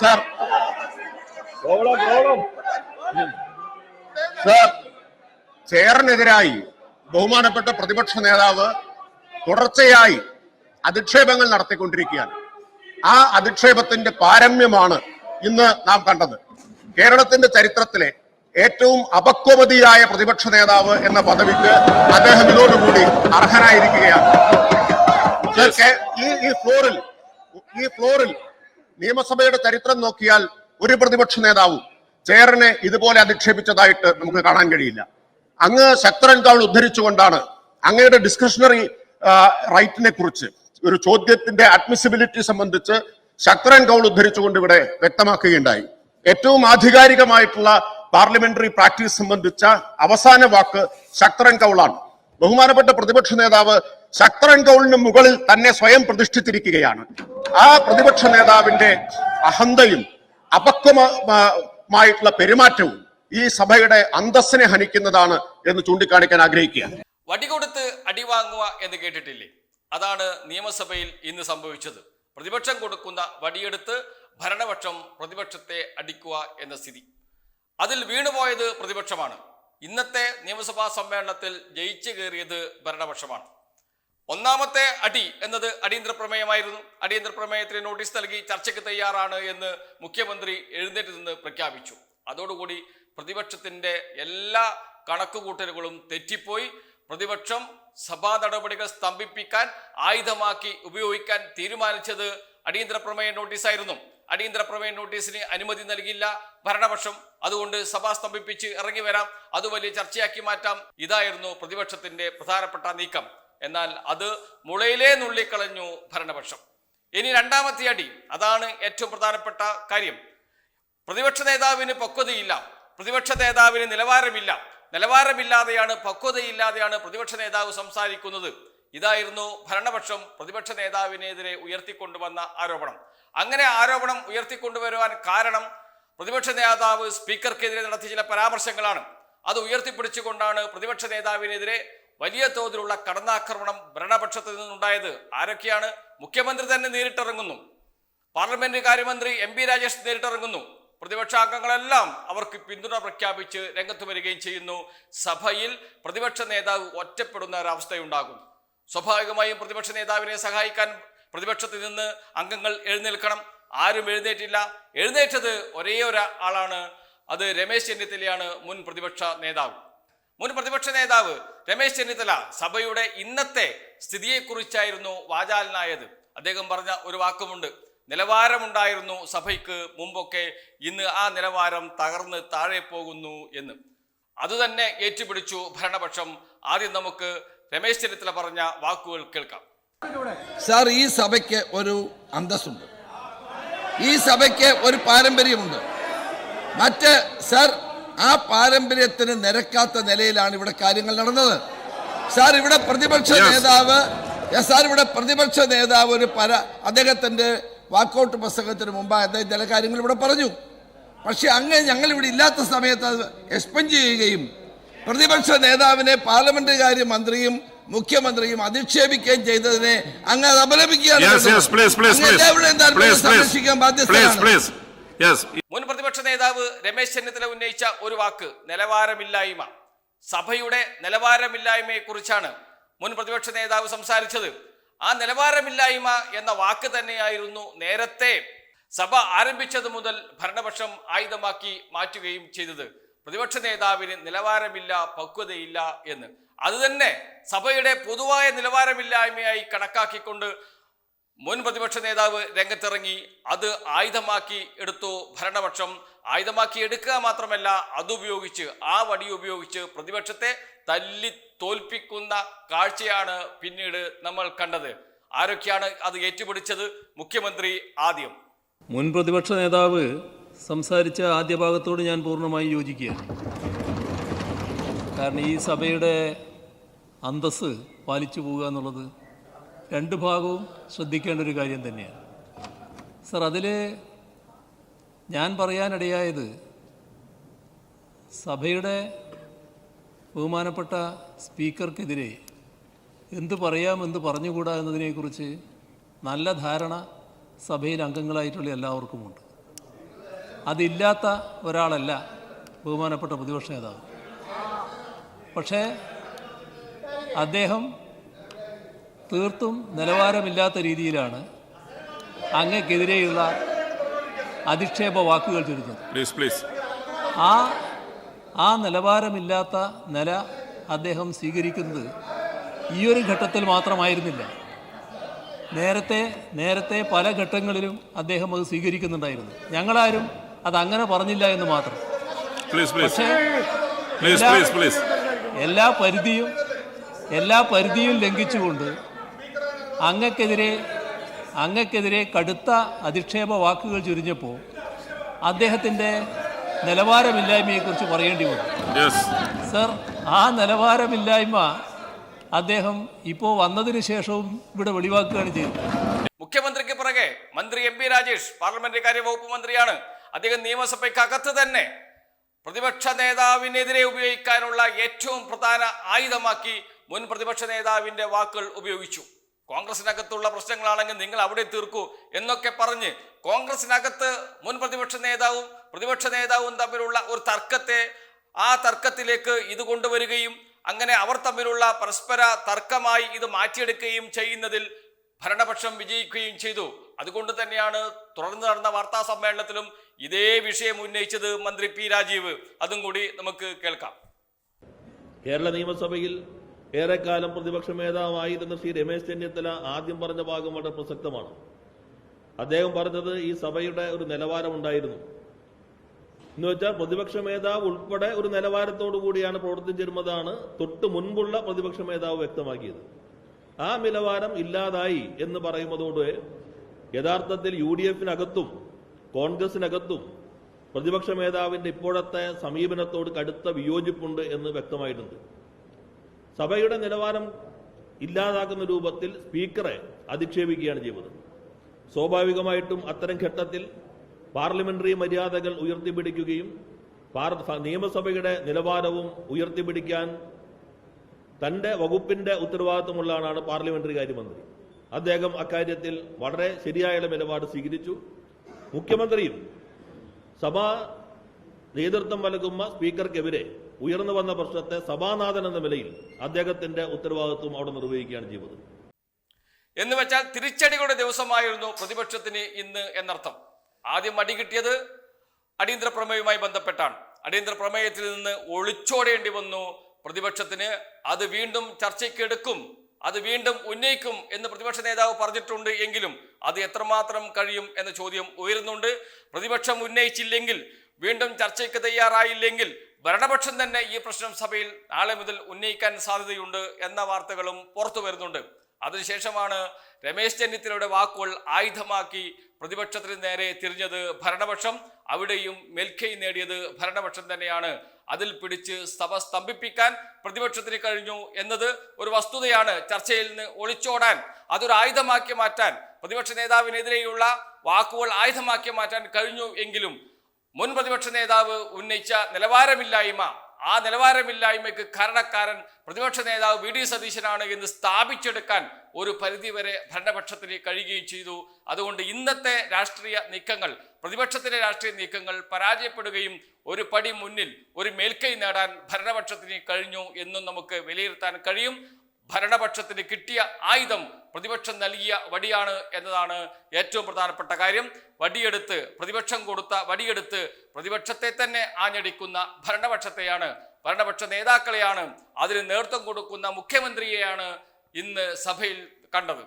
Sir. Sir ചെയറിനെതിരായി ബഹുമാനപ്പെട്ട പ്രതിപക്ഷ നേതാവ് തുടർച്ചയായി അധിക്ഷേപങ്ങൾ നടത്തിക്കൊണ്ടിരിക്കുകയാണ്. ആ അധിക്ഷേപത്തിന്റെ പാരമ്യമാണ് ഇന്ന് നാം കണ്ടത്. കേരളത്തിന്റെ ചരിത്രത്തിലെ ഏറ്റവും അപക്വമതിയായ പ്രതിപക്ഷ നേതാവ് എന്ന പദവിക്ക് അദ്ദേഹം ഇതോടുകൂടി അർഹനായിരിക്കുകയാണ്. ഈ ഫ്ലോറിൽ ഈ ഫ്ലോറിൽ നിയമസഭയുടെ ചരിത്രം നോക്കിയാൽ ഒരു പ്രതിപക്ഷ നേതാവും ചെയറിനെ ഇതുപോലെ അധിക്ഷേപിച്ചതായിട്ട് നമുക്ക് കാണാൻ കഴിയില്ല. അങ്ങ് ശക്തരൻ കൗൾ ഉദ്ധരിച്ചുകൊണ്ടാണ് അങ്ങയുടെ ഡിസ്കഷണറി റൈറ്റിനെ കുറിച്ച് ഒരു ചോദ്യത്തിന്റെ അഡ്മിസിബിലിറ്റി സംബന്ധിച്ച് ശക്തരൻ കൗൾ ഉദ്ധരിച്ചുകൊണ്ട് ഇവിടെ വ്യക്തമാക്കുകയുണ്ടായി. ഏറ്റവും ആധികാരികമായിട്ടുള്ള പാർലമെന്ററി പ്രാക്ടീസ് സംബന്ധിച്ച അവസാന വാക്ക് ശക്തരൻ കൗളാണ്. ബഹുമാനപ്പെട്ട പ്രതിപക്ഷ നേതാവ് ശക്തരൻ കൗളിന് മുകളിൽ തന്നെ സ്വയം പ്രതിഷ്ഠിച്ചിരിക്കുകയാണ്. ആ പ്രതിപക്ഷ നേതാവിന്റെ അഹന്തയും അപക്വമായിട്ടുള്ള പെരുമാറ്റവും ഈ സഭയുടെ അന്തസ്സിനെ ഹനിക്കുന്നതാണ് എന്ന് ചൂണ്ടിക്കാണിക്കാൻ ആഗ്രഹിക്കുക വടികൊടുത്ത് അടിവാങ്ങുക എന്ന് കേട്ടിട്ടില്ലേ? അതാണ് നിയമസഭയിൽ ഇന്ന് സംഭവിച്ചത്. പ്രതിപക്ഷം കൊടുക്കുന്ന വടിയെടുത്ത് ഭരണപക്ഷം പ്രതിപക്ഷത്തെ അടിക്കുക എന്ന സ്ഥിതി. അതിൽ വീണുപോയത് പ്രതിപക്ഷമാണ്. ഇന്നത്തെ നിയമസഭാ സമ്മേളനത്തിൽ ജയിച്ചു കയറിയത് ഭരണപക്ഷമാണ്. ഒന്നാമത്തെ അടി എന്നത് അടിയന്തര പ്രമേയമായിരുന്നു. അടിയന്തര പ്രമേയത്തിന് നോട്ടീസ് നൽകി ചർച്ചയ്ക്ക് തയ്യാറാണ് എന്ന് മുഖ്യമന്ത്രി എഴുന്നേറ്റ് നിന്ന് പ്രഖ്യാപിച്ചു. അതോടുകൂടി പ്രതിപക്ഷത്തിന്റെ എല്ലാ കണക്കുകൂട്ടലുകളും തെറ്റിപ്പോയി. പ്രതിപക്ഷം സഭാ നടപടികൾ സ്തംഭിപ്പിക്കാൻ ആയുധമാക്കി ഉപയോഗിക്കാൻ തീരുമാനിച്ചത് അടിയന്തര പ്രമേയ നോട്ടീസായിരുന്നു അടിയന്തര പ്രമേയ നോട്ടീസിന് അനുമതി നൽകിയില്ല. ഭരണപക്ഷം അതുകൊണ്ട് സഭ സ്തംഭിപ്പിച്ച് ഇറങ്ങി വരാം. അത് വലിയ ചർച്ചയാക്കി മാറ്റാം. ഇതായിരുന്നു പ്രതിപക്ഷത്തിന്റെ പ്രധാനപ്പെട്ട നീക്കം. എന്നാൽ അത് മുളയിലേ നുള്ളിക്കളഞ്ഞു ഭരണപക്ഷം. ഇനി രണ്ടാമത്തെ അടി അതാണ് ഏറ്റവും പ്രധാനപ്പെട്ട കാര്യം. പ്രതിപക്ഷ നേതാവിന് പക്വതയില്ല പ്രതിപക്ഷ നേതാവിന് നിലവാരമില്ല. നിലവാരമില്ലാതെയാണ് പക്വതയില്ലാതെയാണ് പ്രതിപക്ഷ നേതാവ് സംസാരിക്കുന്നത്. ഇതായിരുന്നു ഭരണപക്ഷം പ്രതിപക്ഷ നേതാവിനെതിരെ ഉയർത്തിക്കൊണ്ടുവന്ന ആരോപണം. അങ്ങനെ ആരോപണം ഉയർത്തിക്കൊണ്ടുവരുവാൻ കാരണം പ്രതിപക്ഷ നേതാവ് സ്പീക്കർക്കെതിരെ നടത്തിയ ചില പരാമർശങ്ങളാണ്. അത് ഉയർത്തിപ്പിടിച്ചുകൊണ്ടാണ് പ്രതിപക്ഷ നേതാവിനെതിരെ വലിയ തോതിലുള്ള കടന്നാക്രമണം ഭരണപക്ഷത്തിൽ നിന്നുണ്ടായത് ആരൊക്കെയാണ്? മുഖ്യമന്ത്രി തന്നെ നേരിട്ടിറങ്ങുന്നു. പാർലമെന്റ് കാര്യമന്ത്രി എം പി രാജേഷ് നേരിട്ടിറങ്ങുന്നു. പ്രതിപക്ഷ അംഗങ്ങളെല്ലാം അവർക്ക് പിന്തുണ പ്രഖ്യാപിച്ച് രംഗത്ത് വരികയും ചെയ്യുന്നു. സഭയിൽ പ്രതിപക്ഷ നേതാവ് ഒറ്റപ്പെടുന്ന ഒരവസ്ഥയുണ്ടാകും സ്വാഭാവികമായും പ്രതിപക്ഷ നേതാവിനെ സഹായിക്കാൻ പ്രതിപക്ഷത്തിൽ നിന്ന് അംഗങ്ങൾ എഴുന്നേൽക്കണം. ആരും എഴുന്നേറ്റില്ല. എഴുന്നേറ്റത് ഒരേ ഒരാളാണ്. അത് രമേശ് ചെന്നിത്തലയാണ് മുൻ പ്രതിപക്ഷ നേതാവ്. മുൻ പ്രതിപക്ഷ നേതാവ് രമേശ് ചെന്നിത്തല സഭയുടെ ഇന്നത്തെ സ്ഥിതിയെക്കുറിച്ചായിരുന്നു വാചാലനായത് അദ്ദേഹം പറഞ്ഞ ഒരു വാക്കുമുണ്ട്. നിലവാരമുണ്ടായിരുന്നു സഭയ്ക്ക് മുമ്പൊക്കെ ഇന്ന് ആ നിലവാരം തകർന്ന് താഴെ പോകുന്നു എന്ന്. അതുതന്നെ ഏറ്റുപിടിച്ചു ഭരണപക്ഷം. ആദ്യം നമുക്ക് രമേശ് ചെന്നിത്തല പറഞ്ഞ വാക്കുകൾ കേൾക്കാം. സാർ ഈ സഭയ്ക്ക് ഒരു അന്തസ്സുണ്ട്. ഈ സഭയ്ക്ക് ഒരു പാരമ്പര്യമുണ്ട്. മറ്റ് സാർ ആ പാരമ്പര്യത്തിന് നിരക്കാത്ത നിലയിലാണ് ഇവിടെ കാര്യങ്ങൾ നടന്നത്. സാർ ഇവിടെ പ്രതിപക്ഷ നേതാവ് സാർ ഇവിടെ പ്രതിപക്ഷ നേതാവ് ഒരു പര അദ്ദേഹത്തിന്റെ വാക്കൗട്ട് പുസ്തകത്തിന് മുമ്പ് അദ്ദേഹം ചില കാര്യങ്ങൾ ഇവിടെ പറഞ്ഞു. പക്ഷെ അങ്ങ് ഞങ്ങൾ ഇവിടെ ഇല്ലാത്ത സമയത്ത് അത് എക്സ്പെൻഡ് ചെയ്യുകയും പ്രതിപക്ഷ നേതാവിനെ പാർലമെന്ററി കാര്യ മന്ത്രിയും മുഖ്യമന്ത്രിയും അധിക്ഷേപിക്കുകയും ചെയ്തതിനെ അങ്ങ് അത് അപലപിക്കുകയാണ്. മുൻ പ്രതിപക്ഷ നേതാവ് രമേശ് ചെന്നിത്തല ഉന്നയിച്ച ഒരു വാക്ക് നിലവാരമില്ലായ്മ. സഭയുടെ നിലവാരമില്ലായ്മയെക്കുറിച്ചാണ് മുൻ പ്രതിപക്ഷ നേതാവ് സംസാരിച്ചത്. ആ നിലവാരമില്ലായ്മ എന്ന വാക്ക് തന്നെയായിരുന്നു നേരത്തെ സഭ ആരംഭിച്ചത് മുതൽ ഭരണപക്ഷം ആയുധമാക്കി മാറ്റുകയും ചെയ്തത്. പ്രതിപക്ഷ നേതാവിന് നിലവാരമില്ല പക്വതയില്ല എന്ന്. അതുതന്നെ സഭയുടെ പൊതുവായ നിലവാരമില്ലായ്മയായി കണക്കാക്കിക്കൊണ്ട് മുൻ പ്രതിപക്ഷ നേതാവ് രംഗത്തിറങ്ങി അത് ആയുധമാക്കി എടുത്തു ഭരണപക്ഷം. ആയുധമാക്കി എടുക്കുക മാത്രമല്ല അതുപയോഗിച്ച് ആ വടി ഉപയോഗിച്ച് പ്രതിപക്ഷത്തെ തല്ലി തോൽപ്പിക്കുന്ന കാഴ്ചയാണ് പിന്നീട് നമ്മൾ കണ്ടത്. ആരൊക്കെയാണ് അത് ഏറ്റുപിടിച്ചത്? മുഖ്യമന്ത്രി ആദ്യം. മുൻ പ്രതിപക്ഷ നേതാവ് സംസാരിച്ച ആദ്യ ഭാഗത്തോട് ഞാൻ പൂർണമായും യോജിക്കുകയാണ്. കാരണം ഈ സഭയുടെ അന്തസ് പാലിച്ചു പോവുക എന്നുള്ളത് രണ്ട് ഭാഗവും ശ്രദ്ധിക്കേണ്ട ഒരു കാര്യം തന്നെയാണ്. സർ അതിൽ ഞാൻ പറയാനിടയായത് സഭയുടെ ബഹുമാനപ്പെട്ട സ്പീക്കർക്കെതിരെ എന്ത് പറയാം എന്ത് പറഞ്ഞുകൂടാ എന്നതിനെക്കുറിച്ച് നല്ല ധാരണ സഭയിൽ അംഗങ്ങളായിട്ടുള്ള എല്ലാവർക്കുമുണ്ട്. അതില്ലാത്ത ഒരാളല്ല ബഹുമാനപ്പെട്ട പ്രതിപക്ഷ നേതാവ്. പക്ഷേ അദ്ദേഹം തീർത്തും നിലവാരമില്ലാത്ത രീതിയിലാണ് അങ്ങക്കെതിരെയുള്ള അധിക്ഷേപ വാക്കുകൾ ചൊല്ലുന്നത് പ്ലീസ് പ്ലീസ് ആ ആ നിലവാരമില്ലാത്ത നില അദ്ദേഹം സ്വീകരിക്കുന്നത് ഈ ഒരു ഘട്ടത്തിൽ മാത്രമായിരുന്നില്ല. നേരത്തെ നേരത്തെ പല ഘട്ടങ്ങളിലും അദ്ദേഹം അത് സ്വീകരിക്കുന്നുണ്ടായിരുന്നു. ഞങ്ങളാരും അത് അങ്ങനെ പറഞ്ഞില്ല എന്ന് മാത്രം. പക്ഷേ എല്ലാ പരിധിയും എല്ലാ പരിധിയും ലംഘിച്ചുകൊണ്ട് അങ്ങക്കെതിരെ അങ്ങക്കെതിരെ കടുത്ത അധിക്ഷേപ വാക്കുകൾ ചുരിഞ്ഞപ്പോൾ അദ്ദേഹത്തിന്റെ നിലവാരമില്ലായ്മയെക്കുറിച്ച് പറയേണ്ടി വന്നു സർ ആ നിലവാരമില്ലായ്മ അദ്ദേഹം ഇപ്പോൾ വന്നതിന് ശേഷവും ഇവിടെ വെളിവാക്കുകയാണ് ചെയ്തത്. മുഖ്യമന്ത്രിക്ക് പുറകെ മന്ത്രി എം പി രാജേഷ് പാർലമെന്ററി കാര്യ വകുപ്പ് മന്ത്രിയാണ്. അദ്ദേഹം നിയമസഭയ്ക്കകത്ത് തന്നെ പ്രതിപക്ഷ നേതാവിനെതിരെ ഉപയോഗിക്കാനുള്ള ഏറ്റവും പ്രധാന ആയുധമാക്കി മുൻ പ്രതിപക്ഷ നേതാവിന്റെ വാക്കുകൾ ഉപയോഗിച്ചു. കോൺഗ്രസിനകത്തുള്ള പ്രശ്നങ്ങളാണെങ്കിൽ നിങ്ങൾ അവിടെ തീർക്കൂ എന്നൊക്കെ പറഞ്ഞ് കോൺഗ്രസിനകത്ത് മുൻ പ്രതിപക്ഷ നേതാവും പ്രതിപക്ഷ നേതാവും തമ്മിലുള്ള ഒരു തർക്കത്തെ ആ തർക്കത്തിലേക്ക് ഇത് കൊണ്ടുവരികയും അങ്ങനെ അവർ തമ്മിലുള്ള പരസ്പര തർക്കമായി ഇത് മാറ്റിയെടുക്കുകയും ചെയ്യുന്നതിൽ ഭരണപക്ഷം വിജയിക്കുകയും ചെയ്തു. അതുകൊണ്ട് തന്നെയാണ് തുടർന്ന് നടന്ന വാർത്താ സമ്മേളനത്തിലും ഇതേ വിഷയം ഉന്നയിച്ചത് മന്ത്രി പി രാജീവ്. അതും കൂടി നമുക്ക് കേൾക്കാം. കേരള നിയമസഭയിൽ ഏറെക്കാലം പ്രതിപക്ഷ നേതാവായിരുന്ന ശ്രീ രമേശ് ചെന്നിത്തല ആദ്യം പറഞ്ഞ ഭാഗം വളരെ പ്രസക്തമാണ്. അദ്ദേഹം പറഞ്ഞത് ഈ സഭയുടെ ഒരു നിലവാരമുണ്ടായിരുന്നു. എന്ന് വെച്ചാൽ പ്രതിപക്ഷ നേതാവ് ഉൾപ്പെടെ ഒരു നിലവാരത്തോടു കൂടിയാണ് പ്രവർത്തിച്ചിരുന്നതാണ് തൊട്ട് മുൻപുള്ള പ്രതിപക്ഷ നേതാവ് വ്യക്തമാക്കിയത്. ആ നിലവാരം ഇല്ലാതായി എന്ന് പറയുന്നതോടെ യഥാർത്ഥത്തിൽ യു ഡി എഫിനകത്തും കോൺഗ്രസിനകത്തും പ്രതിപക്ഷ നേതാവിന്റെ ഇപ്പോഴത്തെ സമീപനത്തോട് കടുത്ത വിയോജിപ്പുണ്ട് എന്ന് വ്യക്തമായിട്ടുണ്ട്. സഭയുടെ നിലവാരം ഇല്ലാതാക്കുന്ന രൂപത്തിൽ സ്പീക്കറെ അധിക്ഷേപിക്കുകയാണ് ചെയ്തത്. സ്വാഭാവികമായിട്ടും അത്തരം ഘട്ടത്തിൽ പാർലമെന്ററി മര്യാദകൾ ഉയർത്തിപ്പിടിക്കുകയും നിയമസഭയുടെ നിലവാരവും ഉയർത്തിപ്പിടിക്കാൻ തന്റെ വകുപ്പിന്റെ ഉത്തരവാദിത്വമുള്ള ആളാണ് പാർലമെന്ററി കാര്യമന്ത്രി. അദ്ദേഹം അക്കാര്യത്തിൽ വളരെ ശരിയായ നിലപാട് സ്വീകരിച്ചു. മുഖ്യമന്ത്രിയും സഭാ നേതൃത്വം നൽകുന്ന സ്പീക്കർക്കെതിരെ ഉയർന്നു വന്ന പ്രശ്നത്തെ സഭാനാഥൻ എന്ന നിലയിൽ അദ്ദേഹത്തിന്റെ ഉത്തരവാദിത്വം അവിടെ നിർവഹിക്കുകയാണ് ചെയ്തത്. എന്ന് വെച്ചാൽ തിരിച്ചടികളുടെ ദിവസമായിരുന്നു പ്രതിപക്ഷത്തിന് ഇന്ന് എന്നർത്ഥം. ആദ്യം അടി കിട്ടിയത് അടിയന്തര പ്രമേയവുമായി ബന്ധപ്പെട്ടാണ്. അടിയന്തര പ്രമേയത്തിൽ നിന്ന് ഒളിച്ചോടേണ്ടി വന്നു പ്രതിപക്ഷത്തിന്. അത് വീണ്ടും ചർച്ചയ്ക്കെടുക്കും അത് വീണ്ടും ഉന്നയിക്കും എന്ന് പ്രതിപക്ഷ നേതാവ് പറഞ്ഞിട്ടുണ്ട് എങ്കിലും അത് എത്രമാത്രം കഴിയും എന്ന ചോദ്യം ഉയരുന്നുണ്ട്. പ്രതിപക്ഷം ഉന്നയിച്ചില്ലെങ്കിൽ വീണ്ടും ചർച്ചയ്ക്ക് തയ്യാറായില്ലെങ്കിൽ ഭരണപക്ഷം തന്നെ ഈ പ്രശ്നം സഭയിൽ നാളെ മുതൽ ഉന്നയിക്കാൻ സാധ്യതയുണ്ട് എന്ന വാർത്തകളും പുറത്തു വരുന്നുണ്ട്. അതിനുശേഷമാണ് രമേശ് ചെന്നിത്തലയുടെ വാക്കുകൾ ആയുധമാക്കി പ്രതിപക്ഷത്തിന് നേരെ തിരിഞ്ഞത് ഭരണപക്ഷം. അവിടെയും മെൽഖൈ നേടിയത് ഭരണപക്ഷം തന്നെയാണ്. അതിൽ പിടിച്ച് സഭ സ്തംഭിപ്പിക്കാൻ പ്രതിപക്ഷത്തിന് കഴിഞ്ഞു എന്നത് ഒരു വസ്തുതയാണ് ചർച്ചയിൽ നിന്ന് ഒളിച്ചോടാൻ. അതൊരു ആയുധമാക്കി മാറ്റാൻ പ്രതിപക്ഷ നേതാവിനെതിരെയുള്ള വാക്കുകൾ ആയുധമാക്കി മാറ്റാൻ കഴിഞ്ഞു എങ്കിലും മുൻ പ്രതിപക്ഷ നേതാവ് ഉന്നയിച്ച നിലവാരമില്ലായ്മ ആ നിലവാരമില്ലായ്മയ്ക്ക് കാരണക്കാരൻ പ്രതിപക്ഷ നേതാവ് വി. ഡി. സതീശനാണ് എന്ന് സ്ഥാപിച്ചെടുക്കാൻ ഒരു പരിധിവരെ ഭരണപക്ഷത്തിന് കഴിയുകയും ചെയ്തു. അതുകൊണ്ട് ഇന്നത്തെ രാഷ്ട്രീയ നീക്കങ്ങൾ പ്രതിപക്ഷത്തിന്റെ രാഷ്ട്രീയ നീക്കങ്ങൾ പരാജയപ്പെടുകയും ഒരു പടി മുന്നിൽ ഒരു മേൽക്കൈ നേടാൻ ഭരണപക്ഷത്തിന് കഴിഞ്ഞു എന്നും നമുക്ക് വിലയിരുത്താൻ കഴിയും. ഭരണപക്ഷത്തിന് കിട്ടിയ ആയുധം പ്രതിപക്ഷം നൽകിയ വടിയാണ് എന്നതാണ് ഏറ്റവും പ്രധാനപ്പെട്ട കാര്യം. വടിയെടുത്ത് പ്രതിപക്ഷം കൊടുത്ത വടിയെടുത്ത് പ്രതിപക്ഷത്തെ തന്നെ ആഞ്ഞടിക്കുന്ന ഭരണപക്ഷത്തെയാണ് ഭരണപക്ഷ നേതാക്കളെയാണ് അതിന് നേതൃത്വം കൊടുക്കുന്ന മുഖ്യമന്ത്രിയെയാണ് ഇന്ന് സഭയിൽ കണ്ടത്.